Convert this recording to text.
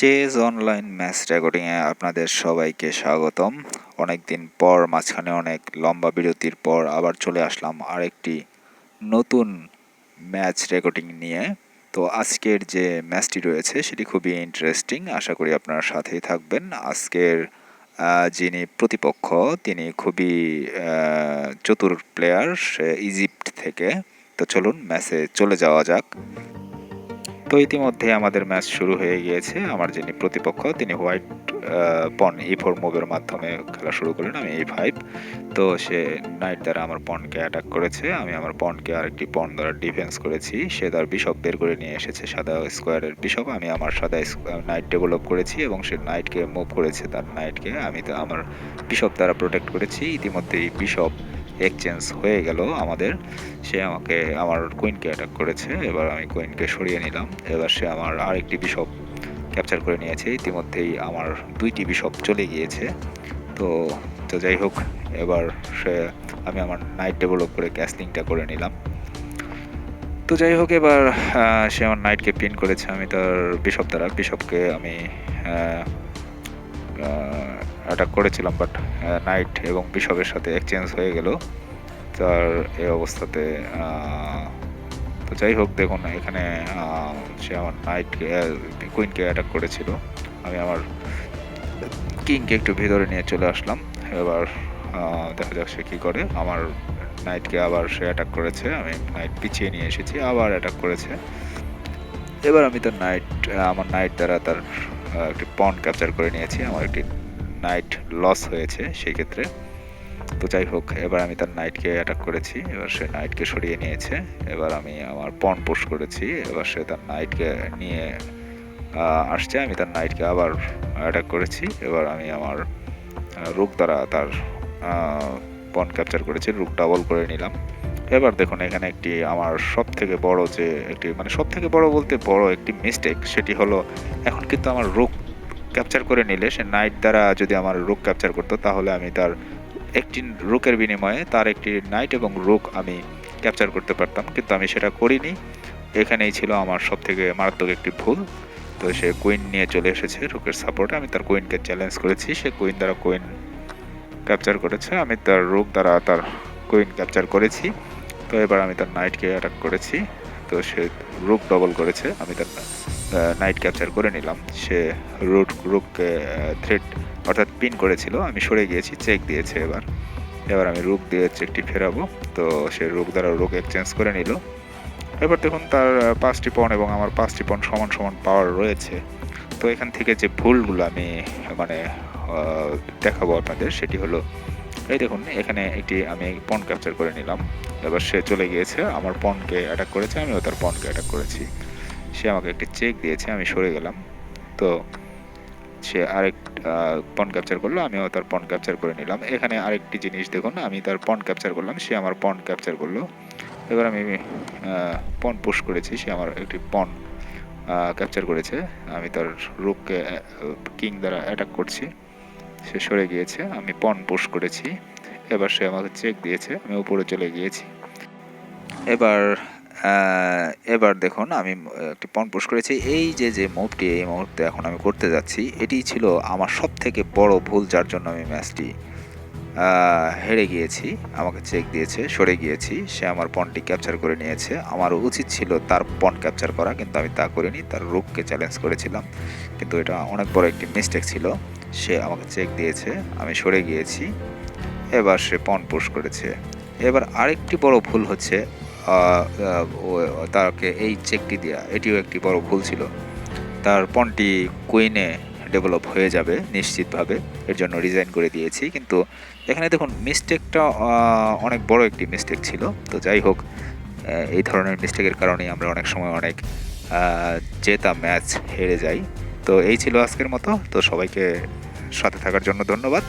Chase online match রেকর্ডিংয়ে আপনাদের সবাইকে স্বাগতম। অনেকদিন পর, মাঝখানে অনেক লম্বা বিরতির পর আবার চলে আসলাম আরেকটি নতুন ম্যাচ রেকর্ডিং নিয়ে। তো আজকের যে ম্যাচটি রয়েছে, সেটি খুবই ইন্টারেস্টিং আশা করি আপনারা সাথেই থাকবেন। আজকের যিনি প্রতিপক্ষ, তিনি খুবই চতুর প্লেয়ার সে ইজিপ্ট থেকে। তো চলুন, ম্যাচে চলে যাওয়া যাক। তো ইতিমধ্যে আমাদের ম্যাচ শুরু হয়ে গিয়েছে। আমার যিনি প্রতিপক্ষ, তিনি হোয়াইট পন ই ফোর মুভের মাধ্যমে খেলা শুরু করলেন, আমি এই ফাইভ তো সে নাইট দ্বারা আমার পনকে অ্যাটাক করেছে। আমি আমার পনকে আরেকটি পন দ্বারা ডিফেন্স করেছি। সে তার বিশপ বের করে নিয়ে এসেছে সাদা স্কোয়ারের বিশপ আমি আমার সাদা নাইট ডেভেলপ করেছি এবং সে নাইটকে মুভ করেছে তার নাইটকে আমি তো আমার বিশপ দ্বারা প্রোটেক্ট করেছি। ইতিমধ্যেই বিশপ এক্সচেঞ্জ হয়ে গেল আমাদের। সে আমাকে, আমার কুইনকে অ্যাটাক করেছে। এবার আমি কুইনকে সরিয়ে নিলাম। এবার সে আমার আরেকটি বিশপ ক্যাপচার করে নিয়েছে। ইতিমধ্যেই আমার দুইটি বিশপ চলে গিয়েছে। তো তো যাই হোক, এবার সে, আমি আমার নাইট ডেভেলপ করে ক্যাস্টিংটা করে নিলাম। তো যাই হোক, এবার সে আমার নাইটকে পিন করেছে। আমি তার বিশপ দ্বারা বিশপকে আমি অ্যাটাক করেছিলাম বাট নাইট এবং বিশপের সাথে এক্সচেঞ্জ হয়ে গেল। তার এই অবস্থাতে তো যাই হোক, দেখুন, এখানে সে আমার নাইটকে কুইনকে অ্যাটাক করেছিল। আমি আমার কিংকে একটু ভিতরে নিয়ে চলে আসলাম। এবার দেখা যাক সে কী করে। আমার নাইটকে আবার সে অ্যাটাক করেছে। আমি নাইট পিছিয়ে নিয়ে এসেছি, আবার অ্যাটাক করেছে। এবার আমি তার নাইট আমার নাইট দ্বারা তার একটি পন ক্যাপচার করে নিয়েছি। আমার একটি লস হয়েছে সেই ক্ষেত্রে তো যাই হোক, এবার আমি তার নাইটকে অ্যাটাক করেছি। এবার সে নাইটকে সরিয়ে নিয়েছে। এবার আমি আমার পন পুশ করেছি। এবার সে তার নাইটকে নিয়ে আসছে। আমি তার নাইটকে আবার অ্যাটাক করেছি। এবার আমি আমার রুক দ্বারা তার পন ক্যাপচার করেছি। রুক ডাবল করে নিলাম। এবার দেখুন, এখানে একটি আমার সব থেকে বড় যে একটি মানে সব থেকে বড় বলতে বড় একটি মিস্টেক সেটি হলো, এখন কিন্তু আমার রুক ক্যাপচার করে নিলে সে নাইট দ্বারা যদি আমার রুক ক্যাপচার করতো, তাহলে আমি তার একটি রুকের বিনিময়ে তার একটি নাইট এবং রুক আমি ক্যাপচার করতে পারতাম। কিন্তু আমি সেটা করিনি। এখানেই ছিল আমার সব থেকে মারাত্মক একটি ভুল। তো সে কুইন নিয়ে চলে এসেছে রুকের সাপোর্টে আমি তার কুইনকে চ্যালেঞ্জ করেছি। সে কুইন দ্বারা কুইন ক্যাপচার করেছে। আমি তার রুক দ্বারা তার কুইন ক্যাপচার করেছি। তো এবার আমি তার নাইটকে অ্যাটাক করেছি। তো সে রুক ডবল করেছে। আমি তার নাইট ক্যাপচার করে নিলাম। সে রুট রুককে থ্রেড অর্থাৎ পিন করেছিল। আমি সরে গিয়েছি চেক দিয়েছে এবার। এবার আমি রুক দিয়ে চেকটি ফেরাবো। তো সে রুক দ্বারা রুক এক্সচেঞ্জ করে নিল। এবার দেখুন তার পাঁচটি পণ এবং আমার পাঁচটি পণ সমান সমান পাওয়ার রয়েছে। তো এখান থেকে যে ভুলগুলো আমি মানে দেখাবো আপনাদের, সেটি হলো, এই দেখুন, এখানে একটি আমি পণ ক্যাপচার করে নিলাম। এবার সে চলে গিয়েছে, আমার পণকে অ্যাটাক করেছে, আমিও তার পণকে অ্যাটাক করেছি। সে আমাকে একটি চেক দিয়েছে, আমি সরে গেলাম। তো সে আরেক পন ক্যাপচার করল, আমিও তার পন ক্যাপচার করে নিলাম। এখানে আরেকটি জিনিস দেখুন, আমি তার পন ক্যাপচার করলাম, সে আমার পন ক্যাপচার করল। এবার আমি পন পুশ করেছি, সে আমার একটি পন ক্যাপচার করেছে। আমি তার রুককে কিং দ্বারা অ্যাটাক করছি। সে সরে গিয়েছে, আমি পন পুশ করেছি। এবার সে আমাকে চেক দিয়েছে, আমি উপরে চলে গিয়েছি। এবার এবার দেখুন, আমি একটি পণ পুশ করেছি। এই যে যে মুভটি এই মুহূর্তে এখন আমি করতে যাচ্ছি, এটি ছিল আমার সব থেকে বড় ভুল যার জন্য আমি ম্যাচটি হেরে গিয়েছি। আমাকে চেক দিয়েছে, সরে গিয়েছি। সে আমার পনটি ক্যাপচার করে নিয়েছে। আমার উচিত ছিল তার পন ক্যাপচার করা, কিন্তু আমি তা করিনি। তার রুককে চ্যালেঞ্জ করেছিলাম। কিন্তু এটা অনেক বড় একটি মিস্টেক ছিল। সে আমাকে চেক দিয়েছে, আমি সরে গিয়েছি। এবার সে পন পোষ করেছে। এবার আরেকটি বড় ভুল হচ্ছে তাকে এই চেকটি দেওয়া এটিও একটি বড় ভুল ছিল। তার পনটি কুইনে ডেভেলপ হয়ে যাবে, নিশ্চিতভাবে। এর জন্য রিজাইন করে দিয়েছি। কিন্তু এখানে দেখুন মিস্টেকটা অনেক বড় একটি মিস্টেক ছিল। তো যাই হোক এই ধরনের মিস্টেকের কারণেই আমরা অনেক সময় অনেক জেতা ম্যাচ হেরে যাই। তো এই ছিল আজকের মতো। তো সবাইকে সাথে থাকার জন্য ধন্যবাদ।